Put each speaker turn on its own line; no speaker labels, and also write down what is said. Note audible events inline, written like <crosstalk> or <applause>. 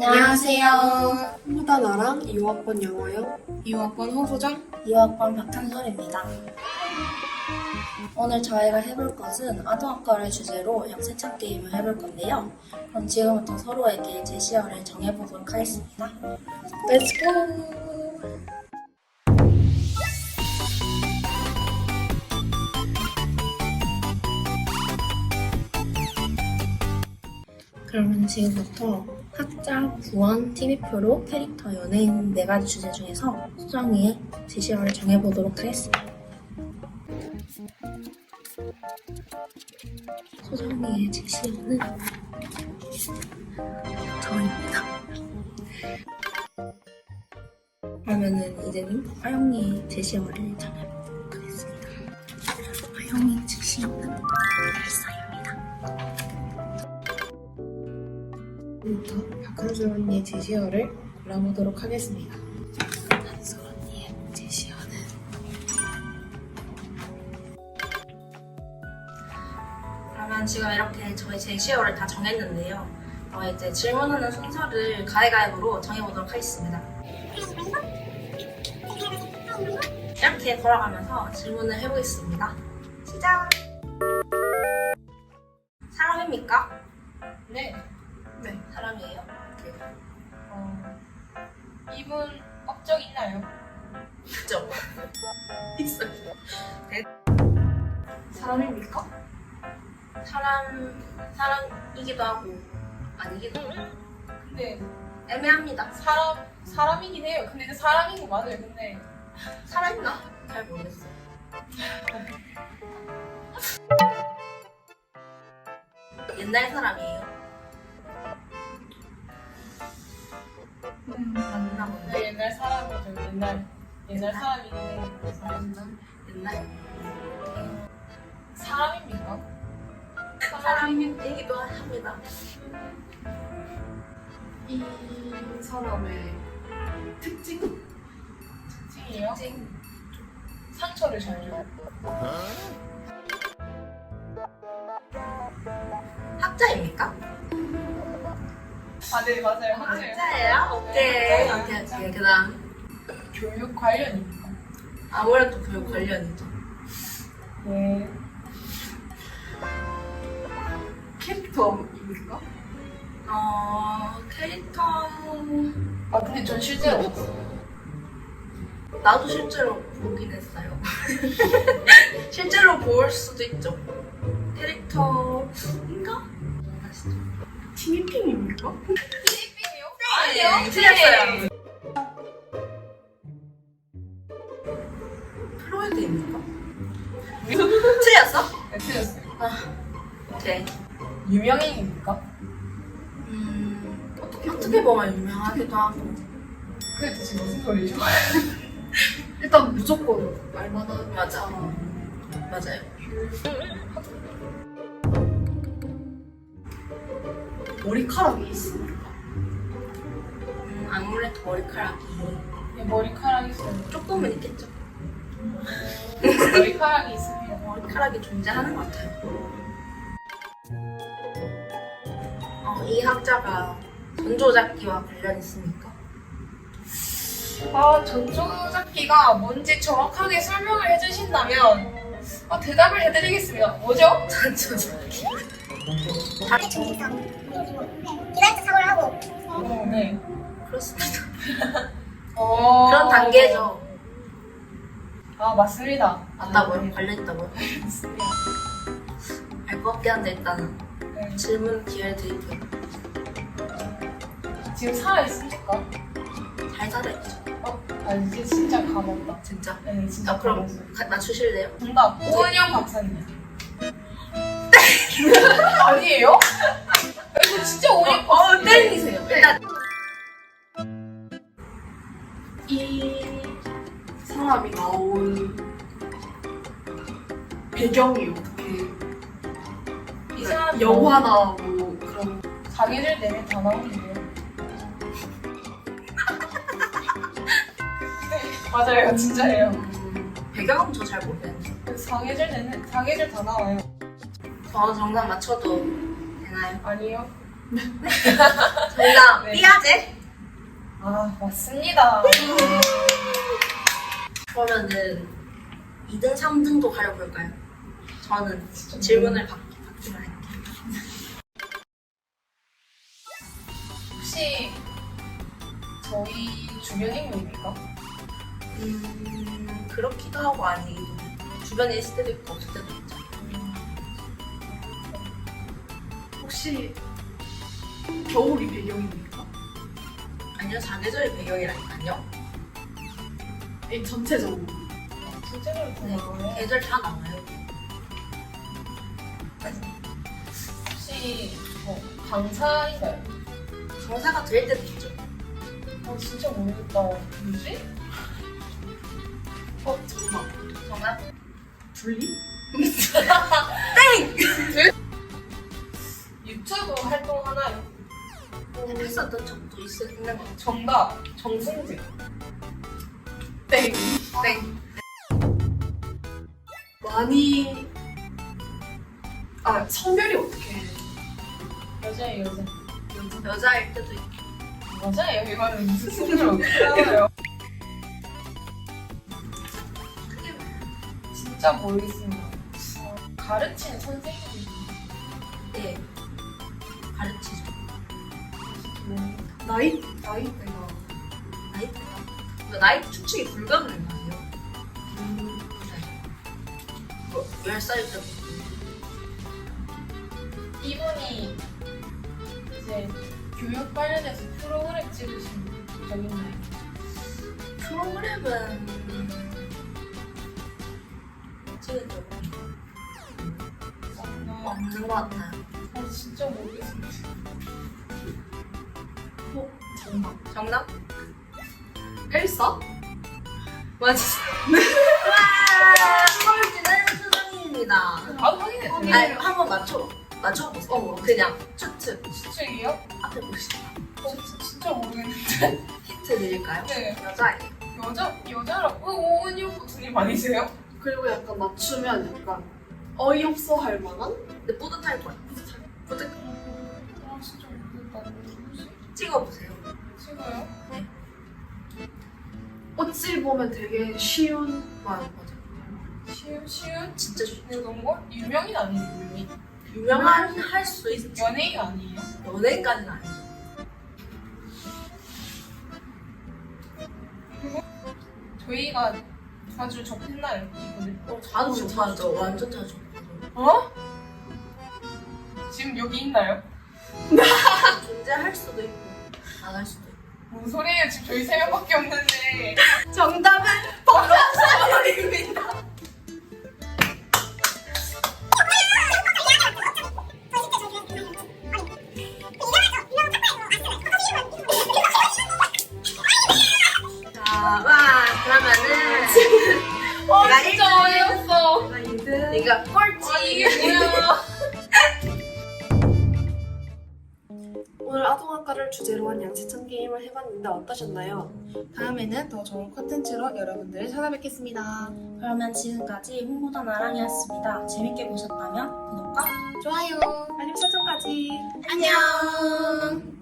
안녕하세요.
홍보다 나랑 2학번 영어요.
2학번 홍소정.
2학번 박탄솔입니다. 오늘 저희가 해볼 것은 아동학과를 주제로 영세찬 게임을 해볼 건데요. 그럼 지금부터 서로에게 제시어를 정해보도록 하겠습니다.
Let's go!
그러면 지금부터 학자, 구원, TV프로, 캐릭터, 연예인 네 가지 주제 중에서 수정이의 제시어를 정해보도록 하겠습니다. 수정이의 제시어는 저입니다. 그러면은 이제는 화영이의 제시어를 정해보도록 하겠습니다. 화영이의 제시어는
지금부터 박한솔 언니의 제시어를 골라보도록 하겠습니다.
한솔 언니의 제시어는 그러면 지금 이렇게 저희 제시어를 다 정했는데요. 어, 이제 질문하는 순서를 가위가위보로 정해보도록 하겠습니다. 이렇게 걸어가면서 질문을 해보겠습니다. 시작! 사람입니까?
네.
네, 사람이에요.
어, 이분 업적 있나요?
그죠? <laughs> 있어요.
사람입니까?
사람, 사람이기도 하고, 아니기도 하고.
근데
애매합니다.
사람 사람이긴 해요. 근데 그 사람인 거 맞아요. 근데
살아있나? 잘 모르겠어요. <laughs> 옛날 사람이에요. 맞나
그
본데.
옛날 사람이죠. 옛날 옛날 사람이긴 해요.
옛날?
사람입니까?
사람이기도 합니다.
이 사람의 특징?
특징이에요?
찡.
상처를 잘 줘요.
학자입니까?
아, 네 맞아요. 학자예요.
학자예요? 오케이. 오케이, 오케이. 그 다음.
교육 관련입니까?
아무래도 교육 관련이죠.
네.
캐릭터입니까?
어, 캐릭터.
아 근데 전 실제로 없어요.
나도 실제로 보긴 했어요. <laughs> 실제로 볼 수도 있죠. 캐릭터인가?
티니핑입니까?
아니요. 틀렸어요. 플로이드입니까? 틀렸어?
네, 틀렸어요.
오케이.
유명인입니까?
음, 어떻게, 어떻게 보면 유명하기도 하고.
그게 대체 무슨 소리죠? <laughs>
일단 무조건 말만한
맞아. 맞아요.
머리카락이 있습니까?
음, 아무래도 머리카락이
네, 머리카락이 있어요.
조금은 있겠죠. <laughs>
머리카락이 있습니다.
머리카락이 존재하는 것 같아요. 어, 이 학자가 전조잡기와 관련 있습니까?
아, 전조잡기가 뭔지 정확하게 설명을 해주신다면 아, 대답을 해드리겠습니다. 뭐죠?
전조잡기.
자기 중립성 기다리트 사고를 하고
어, 네.
그렇습니다.
어...
그런 단계죠.
아, 맞습니다.
맞다고요?
네,
관련 있다고요?
맞습니다.
알 것 같긴 한데 일단은
네.
질문 기회를 드릴게요.
지금 살아 있습니까?
잘 살아있죠?
어? 아, 이제 진짜 감없다.
진짜?
네, 진짜
아, 그럼. 가- 맞추실래요?
정답, 오은영 박사님. 아니에요? 이거 <laughs> 진짜 오은영
어,
박사님.
때리세요. 일단
이 사람이 나온 배경이 어떻게
이 사람
영화나 뭐 그런
자기를 내면 다 나오는데요. 네, <laughs> 맞아요, 진짜예요.
배경은 저잘 모르겠는데.
사계절 내는 사계절 다 나와요.
저 정답 맞춰도 되나요?
아니요.
정답
네.
삐아제?
아, 맞습니다.
그러면은 2등, 3등도 가려볼까요? 저는 질문을 받, 받기로 할게요.
혹시 저희 주변 인물입니까?
음, 그렇기도 하고 아니기도 해요. 주변에 있을 때도 있고 없을 때도 있죠.
혹시 겨울이 배경입니까?
아니요, 사계절의 배경이라니까요.
이 전체적으로
주제를
네? 계절 다 나와요.
혹시 뭐 강사인가요?
강사가 될 때도 있죠.
어, 진짜 모르겠다. 뭐지?
어 정말
정답?
둘리?
유
했었던 적도 같아요.
정답 정승재.
땡.
땡.
많이 아 성별이 어떻게
여자예요 여자.
여자일 때도 있고.
여자예요 이거는 무슨 소리를 어떻게 알아요?
크게
진짜 모르겠습니다. 어, 가르치는 선생님이
네. 가르치죠.
나이 나이대가
나이대가. 근데 나이 추측이 불가능해요. 네. 뭐, 10살 때부터.
이분이 이제 교육 관련해서 프로그램 찍으신 적 있나요?
프로그램은 찍은 적
어,
없는 것 같아요.
어, 진짜 모르겠습니다.
정답
정답?
엘사?
와! 꼴찌는 수정입니다.
바로 확인해
아니. 한번 맞춰. 맞춰보세요.
어.
그냥 추측.
추측이요?
앞에 보시죠.
어, 진- 진짜 모르겠는데.
힌트 드릴까요?
네.
여자예요.
여자, 여자라고? 어, 오은유 교수님 아니세요?
그리고 약간 맞추면 약간 어이없어 할 만한
근데 뿌듯할 거예요. 뿌듯.
아, 진짜?
찍어보세요.
친구요?
어찌 보면 되게 쉬운
맞아, 맞아.
시윤, 시윤?
진짜 좋-
그런 거? 유명인 아니에요, 유명인?
유명한 할 수도 있지.
연예인 아니에요?
연예인까지는 아니죠.
저희가 자주 접했나요, 이분을?
어, 자주 자주 완전 자주.
어? 지금 여기 있나요? <laughs>
존재할 수도 있고 안할 수도 있고.
뭔 소리예요? 지금 저희 세 명밖에 없는데. <laughs>
정답은. 자, 와 그러면은
와,
내가
진짜 어이없어.
나 2등
네가
아니,
꼴찌.
이게 뭐야.
오늘 아동학과를 주제로 한 양세찬 게임을 해봤는데 어떠셨나요?
다음에는 더 좋은 컨텐츠로 여러분들을 찾아뵙겠습니다.
그러면 지금까지 홍보단 아랑이었습니다. 재밌게 보셨다면 구독과
좋아요.
알림 설정까지
안녕.